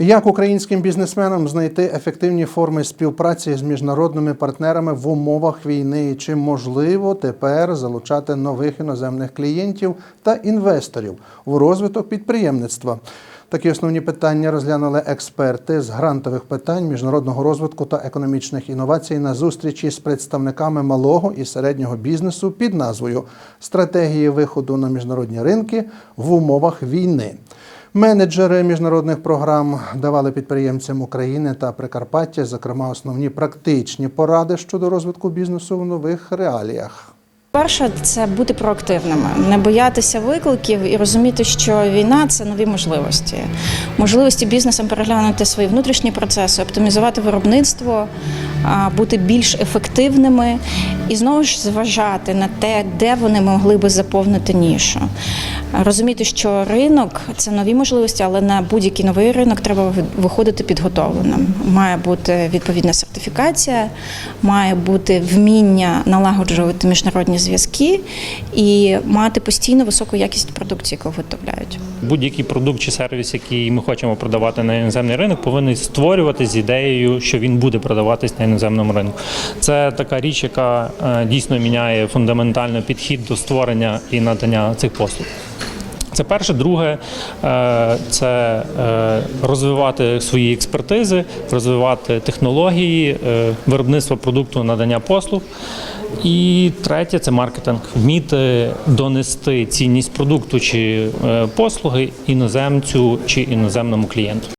Як українським бізнесменам знайти ефективні форми співпраці з міжнародними партнерами в умовах війни? Чи можливо тепер залучати нових іноземних клієнтів та інвесторів у розвиток підприємництва? Такі основні питання розглянули експерти з грантових питань міжнародного розвитку та економічних інновацій на зустрічі з представниками малого і середнього бізнесу під назвою Стратегії виходу на міжнародні ринки в умовах війни. Менеджери міжнародних програм давали підприємцям України та Прикарпаття, зокрема, основні практичні поради щодо розвитку бізнесу в нових реаліях. Перше це бути проактивними, не боятися викликів і розуміти, що війна це нові можливості. Можливості бізнесам переглянути свої внутрішні процеси, оптимізувати виробництво, бути більш ефективними і знову ж зважати на те, де вони могли би заповнити нішу. Розуміти, що ринок це нові можливості, але на будь-який новий ринок треба виходити підготовленим. Має бути відповідна сертифікація, має бути вміння налагоджувати міжнародні зв'язки і мати постійно високу якість продукції, яку виготовляють. Будь-який продукт чи сервіс, який ми хочемо продавати на іноземний ринок, повинен створювати з ідеєю, що він буде продаватись на іноземному ринку. Це така річ, яка е, дійсно міняє фундаментально підхід до створення і надання цих послуг. Це перше, друге е, це е, розвивати свої експертизи, розвивати технології, е, виробництво продукту, надання послуг. І третє це маркетинг. Вміти донести цінність продукту чи послуги іноземцю чи іноземному клієнту.